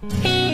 Hey.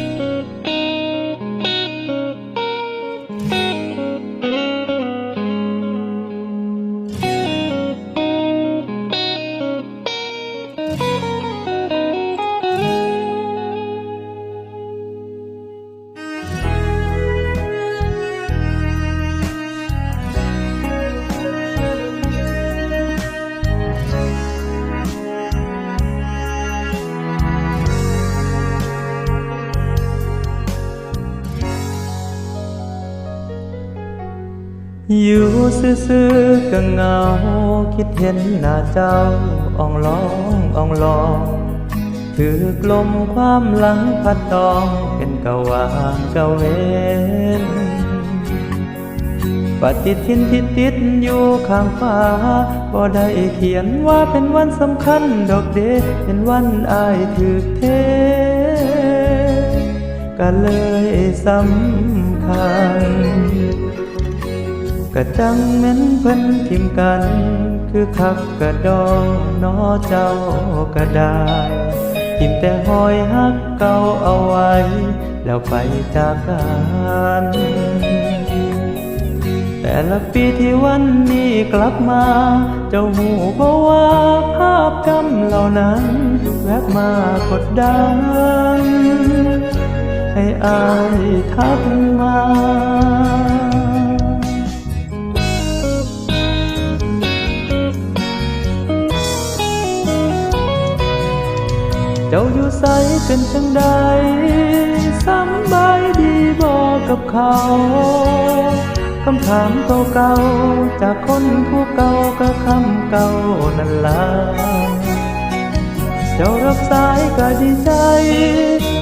อยู่ซื่อๆก็เหงา คิดเห็นหน้าเจ้าอ่องลองอ่องลองถือกลมความหลังพัดตองเป็นกวางกะเวนปฏิทินที่ติดอยู่ข้างฟ้าบ่ได้เขียนว่าเป็นวันสำคัญดอกเดเป็นวันอายถือเทก็เลยสำคัญ กะจังแม่นเพิ่นทิมกัน คือคักกะดองนอเจ้าก็ได้ทิมแต่หอยฮักเก่าเอาไว้ แล้วไปจากกันแต่ละปีที่วันนี้กลับมา เจ้าหูเพราะว่าภาพจำเหล่านั้น แวบมากดดัน ให้อายทักมา จ้าอยู่ใสเป็นจังใดสำบายดีบอกกับเขา คำถามเก่าๆ จากคนผู้เก่าก็คำเก่านั่นล่ะเจ้ารับสายก็ดีใจ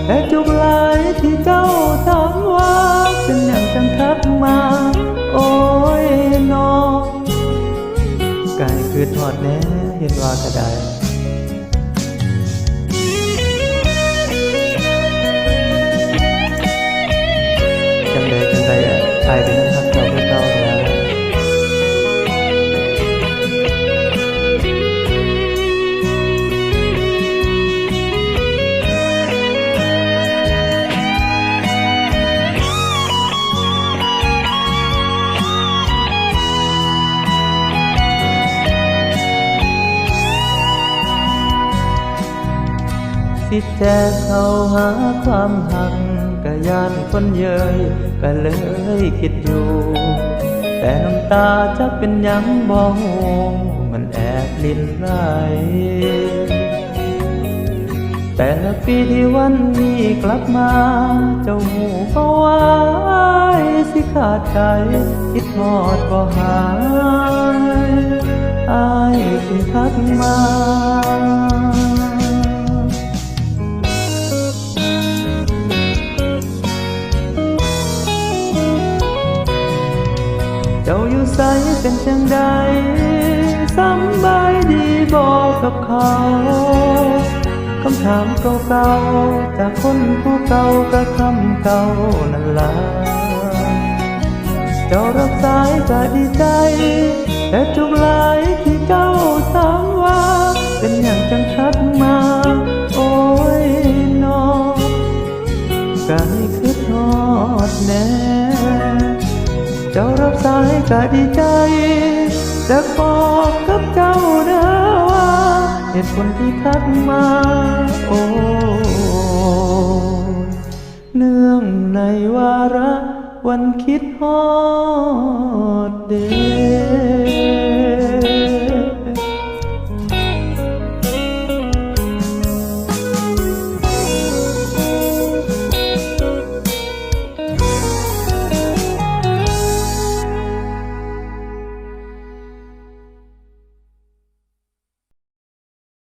แต่จุกหลายที่เจ้าถามว่าเป็นอย่างจังทักมา โอ้ยนอไก่คือทอดแน่เห็นว่าก็ได้ สิแจเข้าหาความหักกะยานคนเยยก็เลยคิดอยู่ แต่น้ำตาจะเป็นยังบ่ฮู้มันแอบลินไหลแต่ละปีที่วันนี้กลับมา เจ้าหูเพราว่ายสิขาดใจคิดทอดบ่หายอายจึงทักมา จ้าอยู่ใสเป็นจังใดสำบายดีบอกกับเขา คำถามเก่าๆจากคนผู้เก่าก็คำเก่านั่นละเจ้ารับสายก็ดีใจ แต่จุกหลายที่เจ้าถามว่า เป็นอย่างจังชัดมา โอ้ยนอกาย รับสายก็ดีใจจะบอกกับเจ้านะว่าเหตุผลที่ทักมา โอ้เนื่องในวาระวันคิดฮอดเด